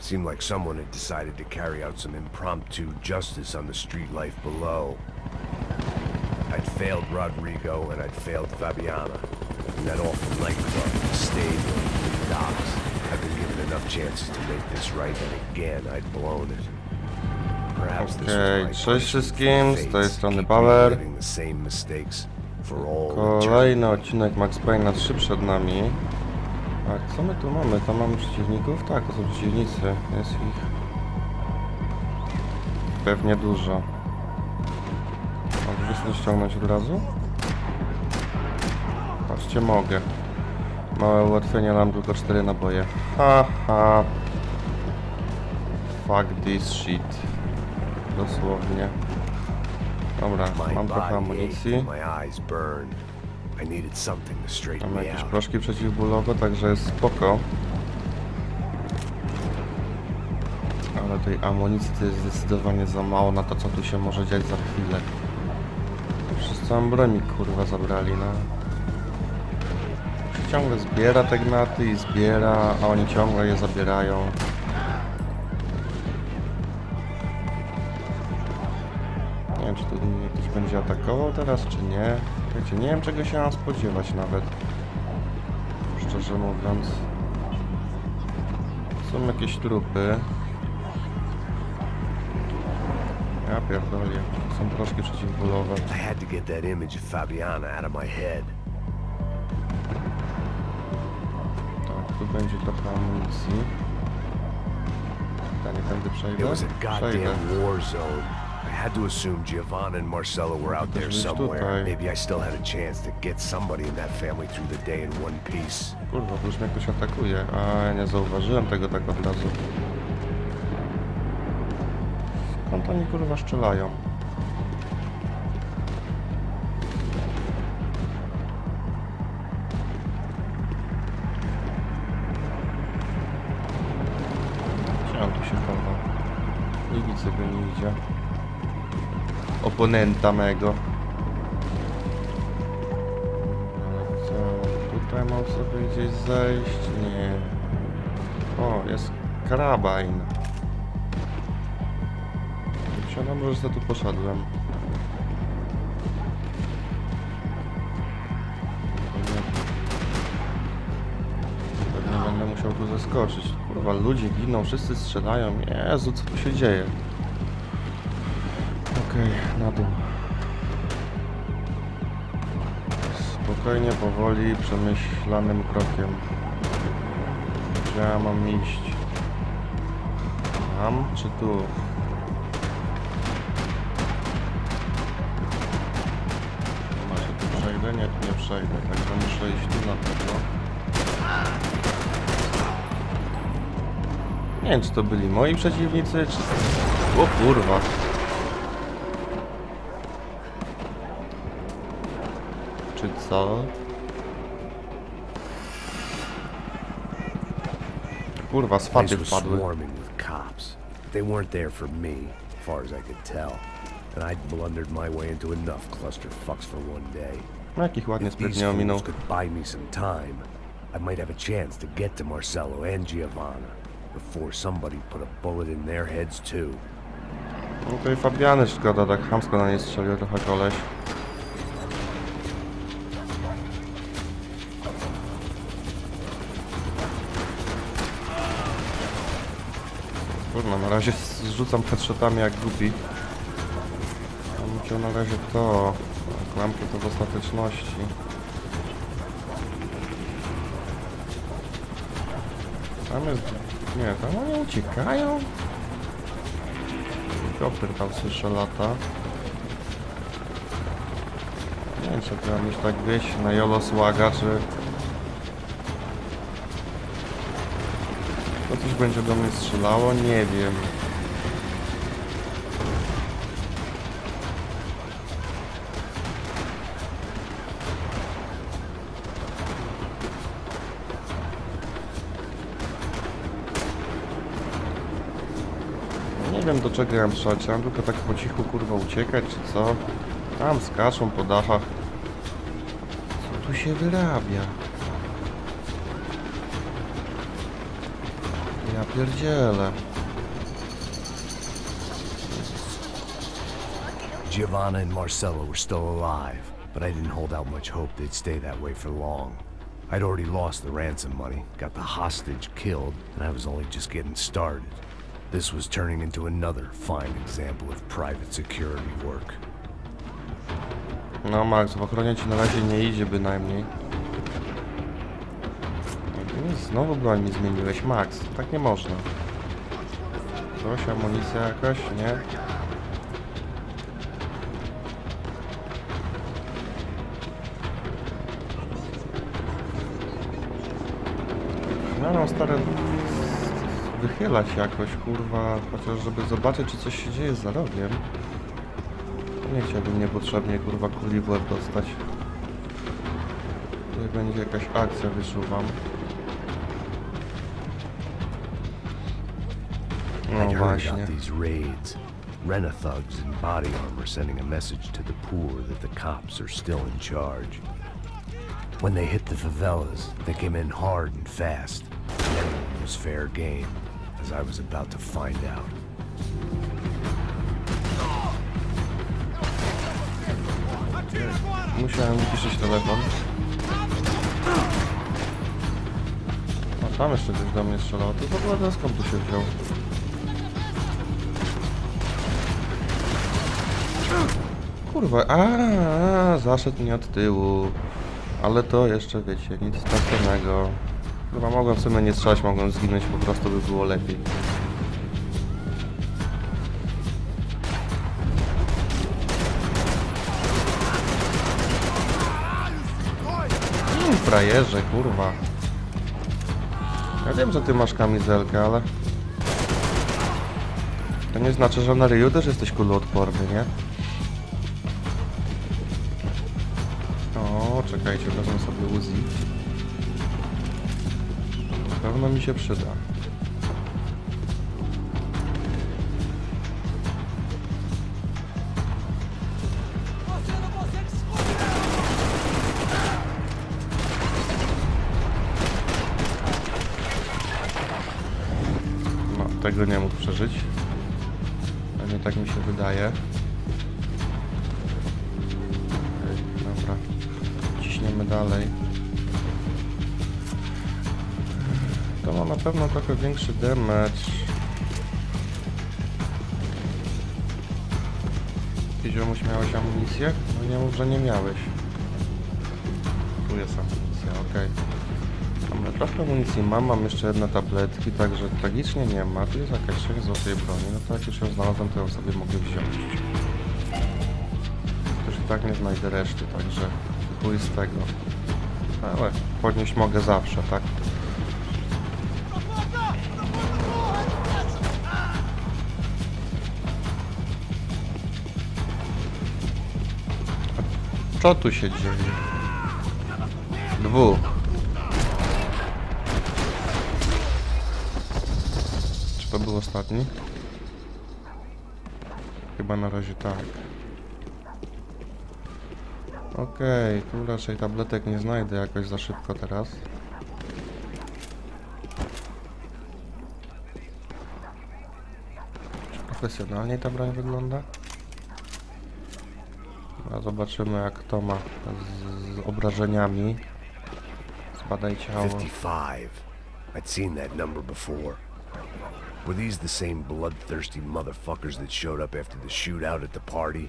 Seemed like someone had decided to carry out some impromptu justice on the street life below. I'd failed Rodrigo and I'd failed Fabiana. In that awful nightclub, the stable, the docks. I've been given enough chances to make this right, and again I'd blown it. Perhaps this was Okej, my cześć punishment wszystkim, for z tej strony Bauer. the same mistakes for all. Kolejny odcinek Max Payne 3 przed nami. A co my tu mamy? Tam mamy przeciwników? Tak, to są przeciwnicy. Jest ich pewnie dużo. Mogę wysłać ściągnąć od razu? Patrzcie, mogę. Małe ułatwienie, mam tylko 4 naboje. Haha. Fuck this shit. Dosłownie. Dobra, mam trochę amunicji. Ached, my eyes burned. I needed something to straighten Mamy me jakieś out. proszki przeciwbólowe, także jest spoko. Ale tej amunicji to jest zdecydowanie za mało na to, co tu się może dziać za chwilę. Broń mi kurwa zabrali, no. Ciągle zbiera te gnaty i zbiera, a oni ciągle je zabierają. Nie wiem, czy tu mnie ktoś będzie atakował teraz, czy nie. Wiecie, nie wiem, czego się mam spodziewać nawet. Szczerze mówiąc. Są jakieś trupy. Ja pierdolę. Są troszkę przeciwbólowe. I had to get that image of Fabiana out of my head. Tak, tu będzie trochę amunicji. Pytanie, tędy przejdę? It was a Przejdę. goddamn war zone. Had to assume Giovanna and were out there Gdzieś somewhere. Maybe I still had a chance to get somebody in that family through the day in one piece. Kurwa, już mnie ktoś atakuje. A nie zauważyłem tego tak od razu. Skąd oni kurwa strzelają? Oponenta mego. Co? Tutaj mam sobie gdzieś zejść? Nie. O, jest karabin. Myślałem, że za tu poszedłem. Pewnie będę musiał tu zeskoczyć. Kurwa, ludzie giną, wszyscy strzelają. Jezu, co tu się dzieje? Okej, na dół. Spokojnie, powoli, przemyślanym krokiem. Gdzie ja mam iść? Tam czy tu? Macie tu przejdę? Nie, tu nie przejdę, także muszę iść tu na pewno. Nie wiem, czy to byli moi przeciwnicy, czy... O kurwa! Czy co? Kurwa, z Place faty was wpadły. swarming with cops. They weren't there for me, as far as I could tell. And I'd blundered my way into enough clusterfucks for one day. No jakich ładnie If these sprytnie ominął. fools could buy me some time, I might have a chance to get to Marcelo and Giovanna before somebody put a bullet in their heads too. No to i Fabiany szkoda, tak chamsko na nie strzelił trochę koleś. Na razie zrzucam headshotami jak głupi. Bym chciał na razie to... Klamkę to w ostateczności. Tam jest... Nie, tam oni uciekają? Kopyr tam słyszę lata. Nie wiem, czy to mam już tak wyjść na Jolo Słaga, czy... coś będzie do mnie strzelało? Nie wiem. Nie wiem do czego ja mam strzelać, ja tylko tak po cichu kurwa uciekać czy co? Tam skaczą po dachach. Co tu się wyrabia? Ja pierdzielę. Giovanna and Marcella were still alive, but I didn't hold out much hope they'd stay that way for long. I'd already lost the ransom money, got the hostage killed, and I was only just getting started. This was turning into another fine example of private security work. No Max, w ochronie ci na razie nie idzie bynajmniej. No, Znowu broń mi zmieniłeś, Max. Tak nie można. Coś, amunicja jakaś? Nie? No, no stare... Wychylać jakoś, kurwa, chociaż żeby zobaczyć, czy coś się dzieje za rogiem. Nie chciałbym niepotrzebnie kurwa kuli w łeb dostać. Jak będzie jakaś akcja, wyczuwam. Oh, I'd heard about these raids. Rena thugs in body armor sending a message to the poor that the cops are still in charge. When they hit the favelas, they came in hard and fast. Anyone was fair game, as I was about to find out. Musiałem wyciszyć telefon. A tam jeszcze ktoś do mnie strzelał. To w ogóle ten skąd tu się wziął? Kurwa, a, zaszedł mnie od tyłu. Ale to jeszcze wiecie, nic strasznego. Chyba mogłem w sumie nie strzelać, mogłem zginąć, po prostu by było lepiej. Mm, frajerze, kurwa. Ja wiem, że ty masz kamizelkę, ale... To nie znaczy, że na ryju też jesteś kuloodporny, nie? Czekajcie, wezmę sobie Uzi. Pewno mi się przyda. No, tego nie mógł przeżyć. Pewnie tak mi się wydaje. Pewno trochę większy damage. Ty ziomuś miałeś amunicję? No nie mów, że nie miałeś. Tu jest amunicja, okej. Dobra, trochę amunicji mam, mam jeszcze jedne tabletki, także tragicznie nie ma. Tu jest jakaś część złotej broni, no to jak już ją znalazłem, to ją sobie mogę wziąć. Też i tak nie znajdę reszty, także chuj z tego. Ale podnieść mogę zawsze, tak? Co tu się dzieje? Dwóch. Czy to był ostatni? Chyba na razie tak. Okej, tu raczej tabletek nie znajdę jakoś za szybko teraz. Czy profesjonalnie ta broń wygląda? A zobaczymy jak to ma z, z obrażeniami. Zbadaj ciało. 55. I'd seen that number before. Were these the same bloodthirsty motherfuckers that showed up after the shootout at the party?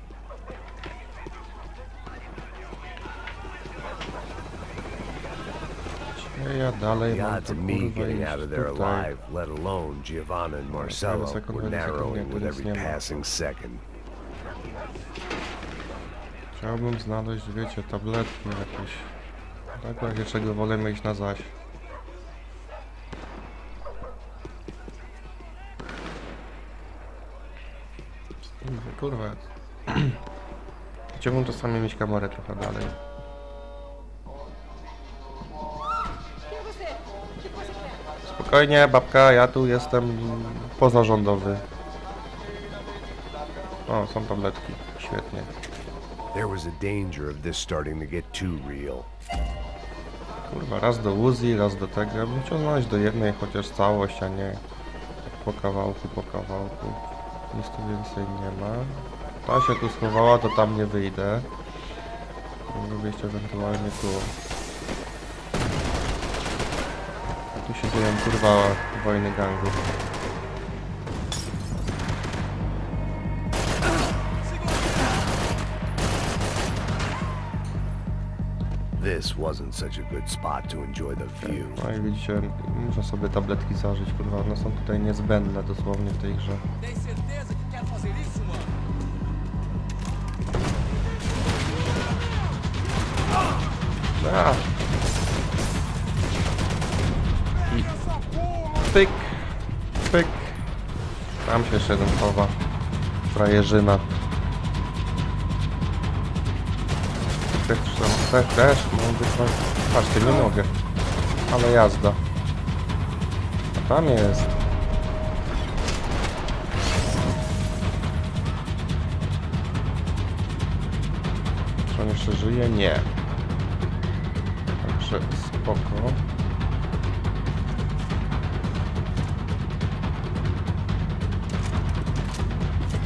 Ja dalej The mam odds to of me kurwa getting out of there tutaj. alive, let alone Giovanna and Marcelo, second, were narrowing with every passing second. Chciałbym znaleźć, wiecie, tabletki jakieś. Tak razie czego wolę mieć na zaś. Kurwa. Chciałbym czasami mieć kamerę trochę dalej. Spokojnie, babka, ja tu jestem pozarządowy. O, są tabletki. Świetnie. There was a danger of this starting to get too real. Kurwa, raz do Uzi, raz do tego. Ja bym chciał znaleźć do jednej chociaż całość, a nie po kawałku, po kawałku. Nic tu więcej nie ma. Ta się tu schowała, to tam nie wyjdę. Mogę wyjść ewentualnie tu. A tu się dzieją kurwa wojny gangów. This wasn't such a good spot to enjoy the view. No i widzicie, muszę sobie tabletki zażyć, kurwa, one są tutaj niezbędne dosłownie w tej grze. A. I pyk, pyk. Tam się jeszcze jeden chowa. Frajerzyna. Też tam, też, też, mogę być... Patrzcie, nie mogę. Ale jazda. A tam jest. Czy on jeszcze żyje? Nie. Także spoko.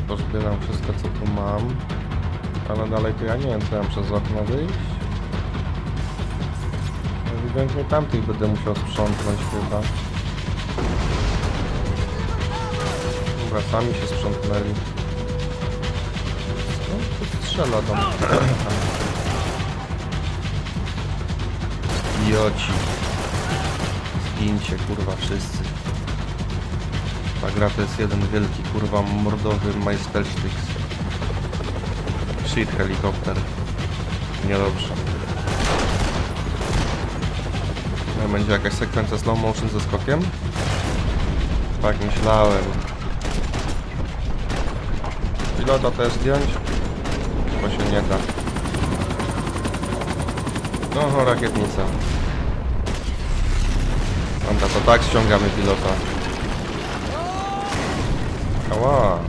Pozbieram wszystko co tu mam. Ale dalej to ja nie wiem co ja przez okno wyjść. Ewidentnie tamtych będę musiał sprzątnąć chyba. Dobra, sami się sprzątnęli. Skąd to strzela mnie? Idioci. Zgincie, kurwa, wszyscy. Ta gra to jest jeden wielki, kurwa, mordowy majstersztyk. Shit, helikopter. Niedobrze. Będzie jakaś sekwencja slow motion ze skokiem? Tak myślałem. Pilota też zdjąć? Bo się nie da. No, rakietnica. Dobra, to tak ściągamy pilota. Ała.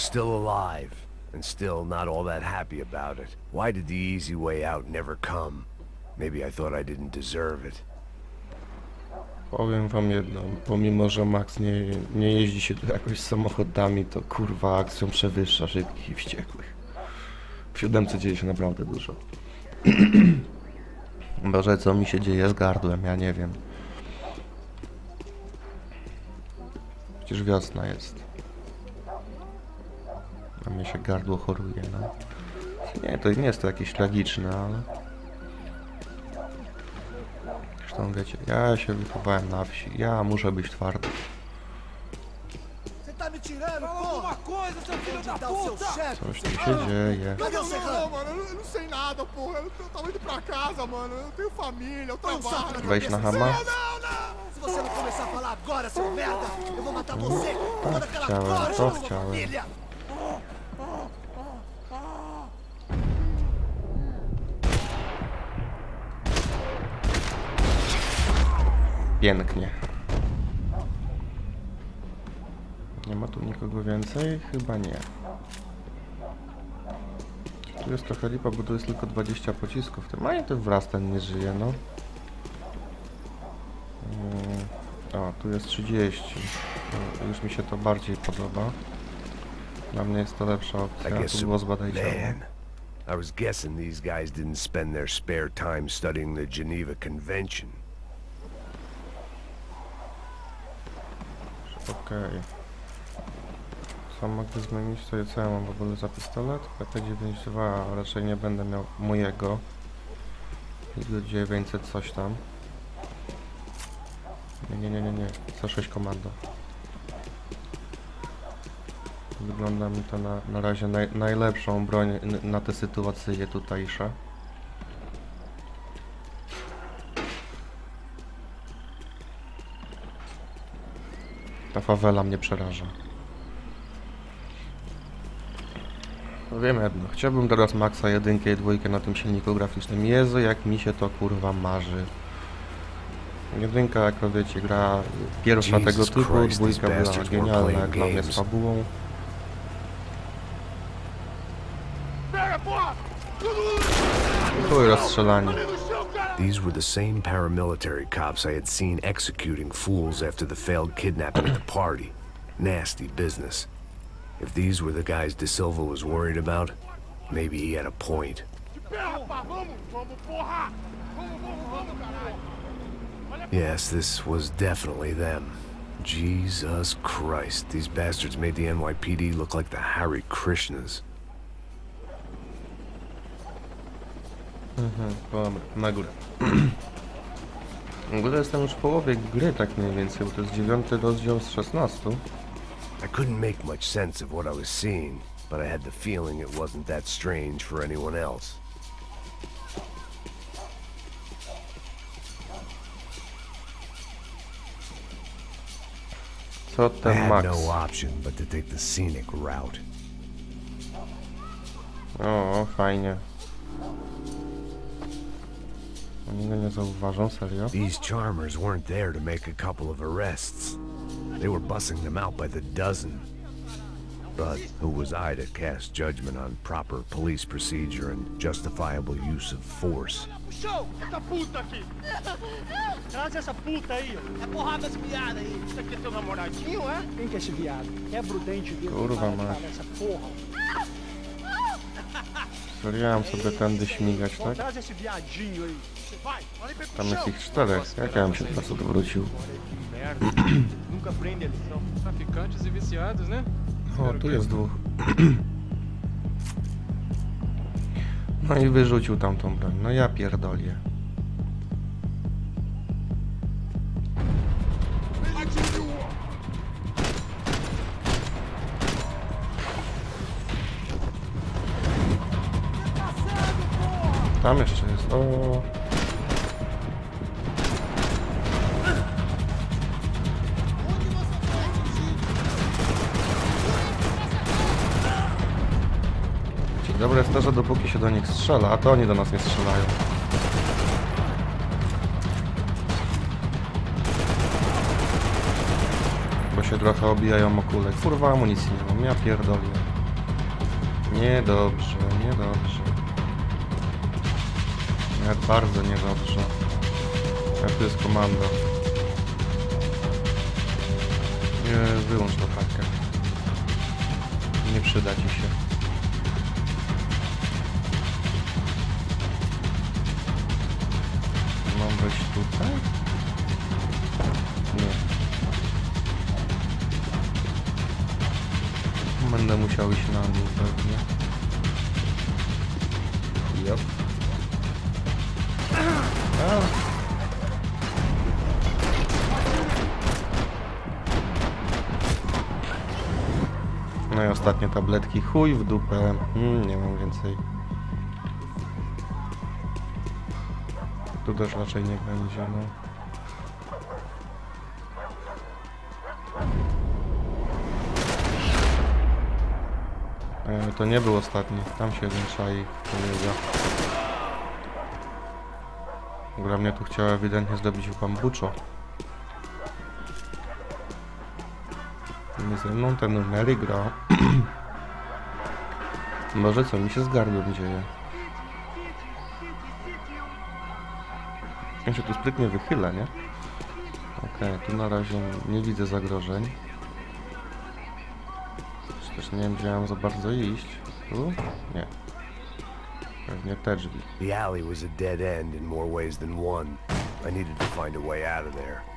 Was still alive, and still not all that happy about it. Why did the easy way out never come? Maybe I thought I didn't deserve it. Powiem wam jedno, pomimo że Max nie, nie jeździ się tu jakoś samochodami, to kurwa akcją przewyższa szybkich i wściekłych. W siódemce dzieje się naprawdę dużo. Boże, co mi się dzieje z gardłem, ja nie wiem. Przecież wiosna jest. A mnie się gardło choruje, no. Nie, to nie jest to jakieś tragiczne, ale... Zresztą wiecie, ja się wychowałem na wsi, ja muszę być twardy. Coś tu się dzieje. Não, Serrano? não, mano, eu não sei nada, porra. Eu tô- tava indo pra casa, mano. Eu tenho família, eu Põe um saco na trabalho. Não! Se você não começar a falar agora, seu merda, eu vou matar você com toda aquela chciałem, coragem to da sua chciałem. família. Pięknie. Nie ma tu nikogo więcej? Chyba nie. Tu jest trochę lipa, bo tu jest tylko 20 pocisków. Tym a i ten wraz ten nie żyje, no. Mm, O, tu jest 30. No, Już mi się to bardziej podoba. Dla mnie jest to lepsza opcja. Tu było zbadaj I was guessing these guys didn't spend their spare time studying the Geneva Convention. Okej. Co mogę zmienić? To co ja mam w ogóle za pistolet? PP92, a raczej nie będę miał mojego. Ilu 900 coś tam. Nie, nie, nie, nie, nie. C6 komando. Wygląda mi to na, na razie naj, najlepszą broń na te sytuacje tutejsze. Ta fawela mnie przeraża. No wiem jedno, chciałbym teraz Maxa 1 i 2 na tym silniku graficznym. Jezu, jak mi się to kurwa marzy. Jedynka, jako wiecie, gra pierwsza Jesus tego typu, Christ, dwójka była genialna jak dla mnie z fabułą. Były rozstrzelanie. These were the same paramilitary cops I had seen executing fools after the failed kidnapping at the party. Nasty business. If these were the guys De Silva was worried about, maybe he had a point. Yes, this was definitely them. Jesus Christ, these bastards made the NYPD look like the Harry Krishnas. Mhm, dobra, na górę. W ogóle jestem już w połowie gry tak mniej więcej, bo to jest dziewiąty rozdział z 16. I couldn't make much sense of what I was seeing, but I had the feeling it wasn't that strange for anyone else. Co I ten had Max? no option but to take the scenic route. O, fajnie. Oni go nie zauważą, serio? These charmers weren't there to make a couple of arrests. They were bussing them out by the dozen. But who was I to cast judgment on proper police procedure and justifiable use of force? Show! Essa puta aqui! Traz essa puta aí, ó. É porrada esse viado aí. Isso aqui é teu namoradinho, é? Quem que é esse viado? Quebra o dente dele. Kurwa, para de macho. falar essa porra. Mam sobie tędy śmigać, tak? Tam jest ich czterech. Jak ja bym się teraz odwrócił? O, tu jest dwóch. No i wyrzucił tamtą broń. No ja pierdolię. Tam jeszcze jest. O. Dzień Dobre jest to, że dopóki się do nich strzela, a to oni do nas nie strzelają. Bo się trochę obijają o kulę. Kurwa amunicji nie mam, ja pierdolę. Niedobrze, niedobrze. Jak bardzo niedobrze. Jak tu jest komando. Nie, wyłącz tą kartkę. Nie przyda ci się. Mam wejść tutaj? Nie. Będę musiał iść na dół pewnie. Yep. Ostatnie tabletki. Chuj w dupę. Mm, nie mam więcej. Tu też raczej nie będzie, no. E, to nie był ostatni. Tam się jeden czai. Kolega. Gra mnie tu chciała ewidentnie zrobić w bambuczo. Nie ze mną ten numery gra. Może co mi się z gardłem dzieje. Ja się tu sprytnie wychyla, nie? Okej, tu na razie nie widzę zagrożeń. Też nie wiem, gdzie mam za bardzo iść. Tu? Nie. Pewnie te drzwi. The alley was a dead end in more ways than one. I needed to find a way out of there.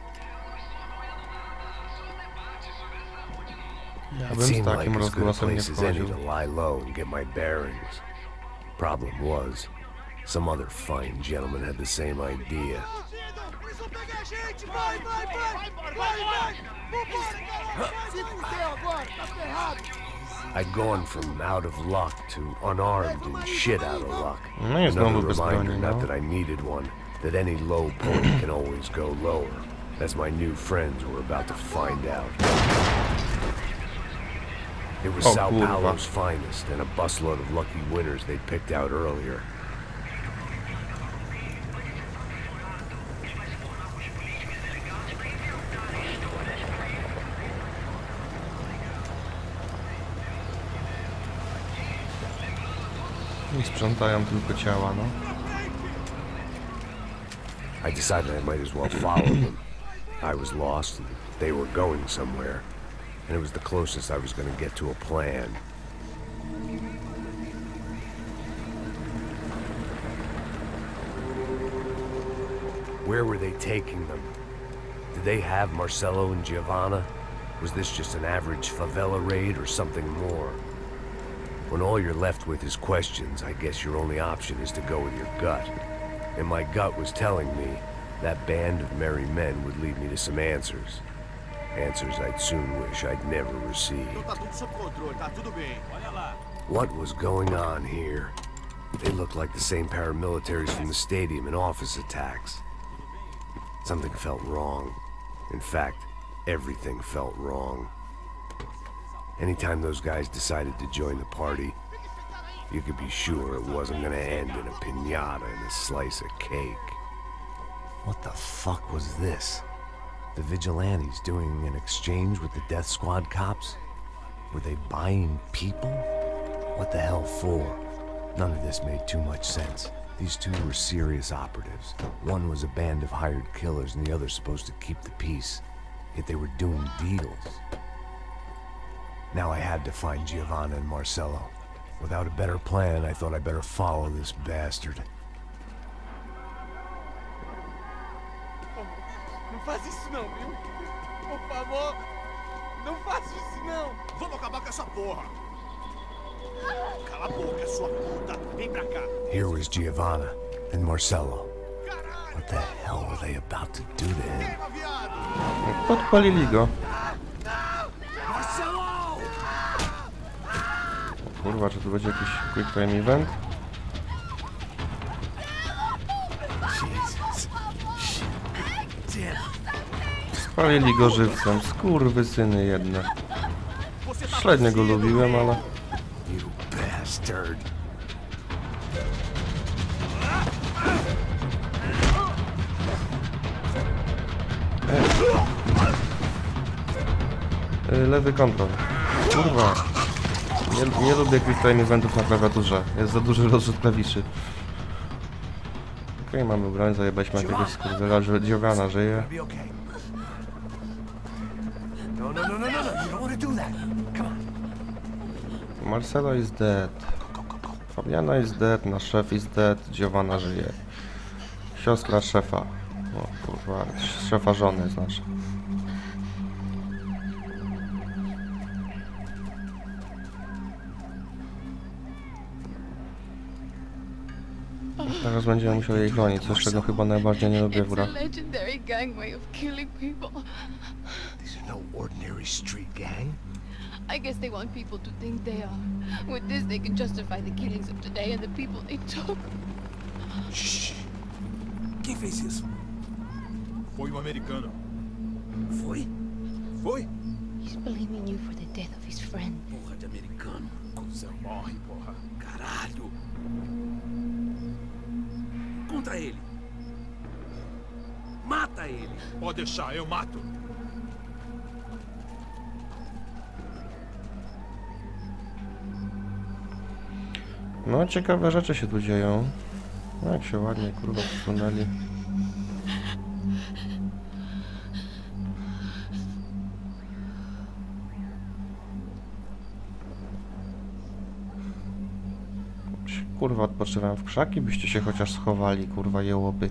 It seemed like takim as good a rozgłosem place as any to lie low and get my bearings. Problem was, some other fine gentleman had the same idea. I'd gone from out of luck to unarmed and shit out of luck. I znowu Another reminder, not that I needed one, that any low point can always go lower, as my new friends were about to find out. It was oh, Sao cool. Paulo's finest and a busload of lucky winners they'd picked out earlier. I. I decided I might as well follow them. I was lost and they were going somewhere. And it was the closest I was going to get to a plan. Where were they taking them? Did they have Marcelo and Giovanna? Was this just an average favela raid or something more? When all you're left with is questions, I guess your only option is to go with your gut. And my gut was telling me that band of merry men would lead me to some answers. Answers I'd soon wish I'd never received. What was going on here? They looked like the same paramilitaries from the stadium in office attacks. Something felt wrong. In fact, everything felt wrong. Anytime those guys decided to join the party, you could be sure it wasn't gonna end in a pinata and a slice of cake. What the fuck was this? The vigilantes doing an exchange with the death squad cops? Were they buying people? What the hell for? None of this made too much sense. These two were serious operatives. One was a band of hired killers, and the other supposed to keep the peace. Yet they were doing deals. Now I had to find Giovanna and Marcello. Without a better plan, I thought I'd better follow this bastard. Faz isso não, viu? Por favor, não faça isso não. Vamos acabar com essa porra. Cala a boca, sua puta. Vem pra cá. Here was Giovanna and Marcello. What the hell were they about to do to him? Viado. Podpalili go. Kurwa, czy tu będzie jakiś quick time event? Spalili go żywcem, skurwysyny jedne. Você tá Średnio go lubiłem, ale... Bastard. Y, Lewy kontrol. Kurwa. Nie, nie lubię quick eventów na klawiaturze. Jest za duży rozrzut klawiszy. Okej, mamy broń, zajebaliśmy jakiegoś skurwyla, że Giovanna żyje. Marcelo is dead. Fabiana is dead, nasz szef is dead, Giovanna żyje. Siostra szefa. O kurwa, szefa żony znaczy. Teraz będziemy musieli jej chronić, coś czego chyba najbardziej nie lubię w grach. Ordinary street gang. I guess they want people to think they are. With this, they can justify the killings of today and the people they took. Quem fez isso? Foi um americano. Foi? Foi? He's blaming you for the death of his friend. Porra de americano. Você morre, porra. Caralho. Contra ele. Mata ele. Pode deixar, eu mato. No, ciekawe rzeczy się tu dzieją. No, jak się ładnie, kurwa, przesunęli. Kurwa, odpoczywałem w krzaki, byście się chociaż schowali, kurwa, jełopy.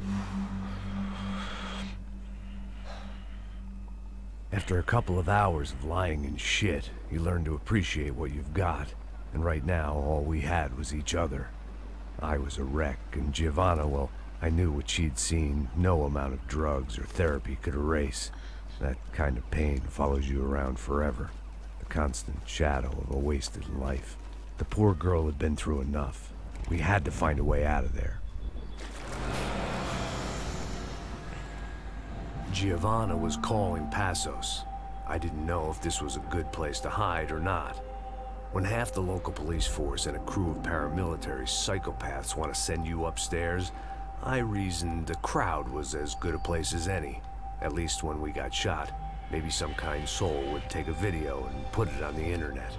After a couple of hours of lying and shit, you learn to appreciate what you've got. And right now, all we had was each other. I was a wreck, and Giovanna, well, I knew what she'd seen no amount of drugs or therapy could erase. That kind of pain follows you around forever. The constant shadow of a wasted life. The poor girl had been through enough. We had to find a way out of there. Giovanna was calling Passos. I didn't know if this was a good place to hide or not. When half the local police force and a crew of paramilitary psychopaths want to send you upstairs, I reasoned the crowd was as good a place as any. At least when we got shot. Maybe some kind soul would take a video and put it on the internet.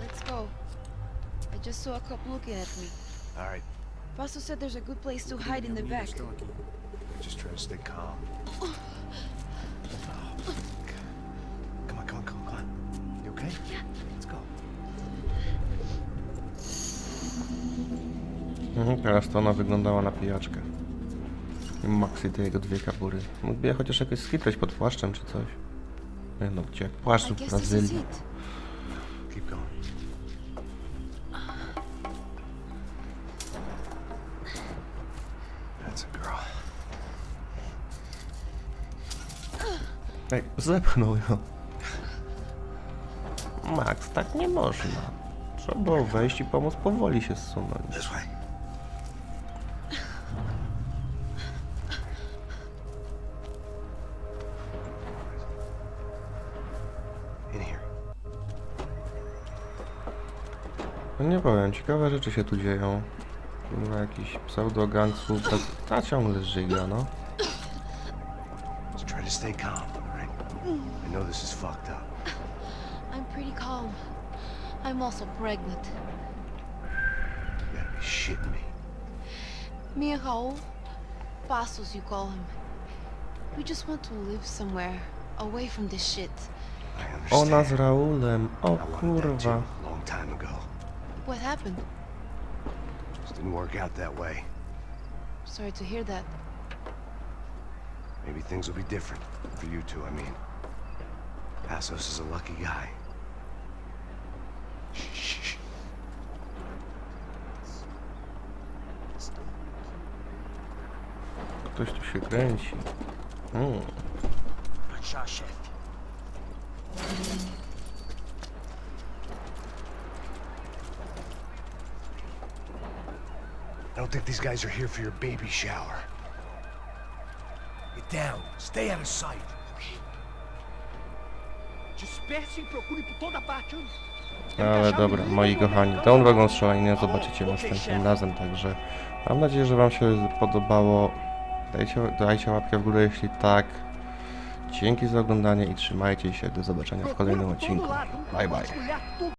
Let's go. I just saw a cop looking at me. All right, Paso said there's a good place to hide in the back. just try to stay calm. Oh. Come on, come on, come on, come on. You okay? Yeah. Mhm, teraz to ona wyglądała na pijaczkę. I Maxi te jego dwie kapury. Mógłby je chociaż jakoś schytać pod płaszczem czy coś. Nie no, gdzie? Płaszcz I w Brazylii. Keep going. That's a girl. Ej, zepchnął ją. Max, tak nie można. Trzeba było wejść i pomóc powoli się zsunąć. Nie powiem, ciekawe rzeczy się tu dzieją. Kurwa, jakiś pseudo-gangstu, ta ciągle żyga, no. Try to stay calm? I know this is fucked up. I'm pretty calm. I'm also pregnant. You gotta be shitting me. Me and Raul, Passos you call him. We just want to live somewhere, away from this shit. I understand. Ona z Raulem, o kurwa. long time ago. What happened? Just didn't work out that way. Sorry to hear that. Maybe things will be different. For you two, I mean. Passos is a lucky guy. Shh, shh, shh. Ktoś tu się kręci. Mm. Think these guys are here for your baby shower. Get down. Stay out of sight. E parte. Ale dobra, moi kochani, tą drogą strzelania zobaczycie następnym razem, także mam nadzieję, że wam się podobało. Dajcie, dajcie łapkę w górę, jeśli tak. Dzięki za oglądanie i trzymajcie się. Do zobaczenia w kolejnym odcinku. Bye bye.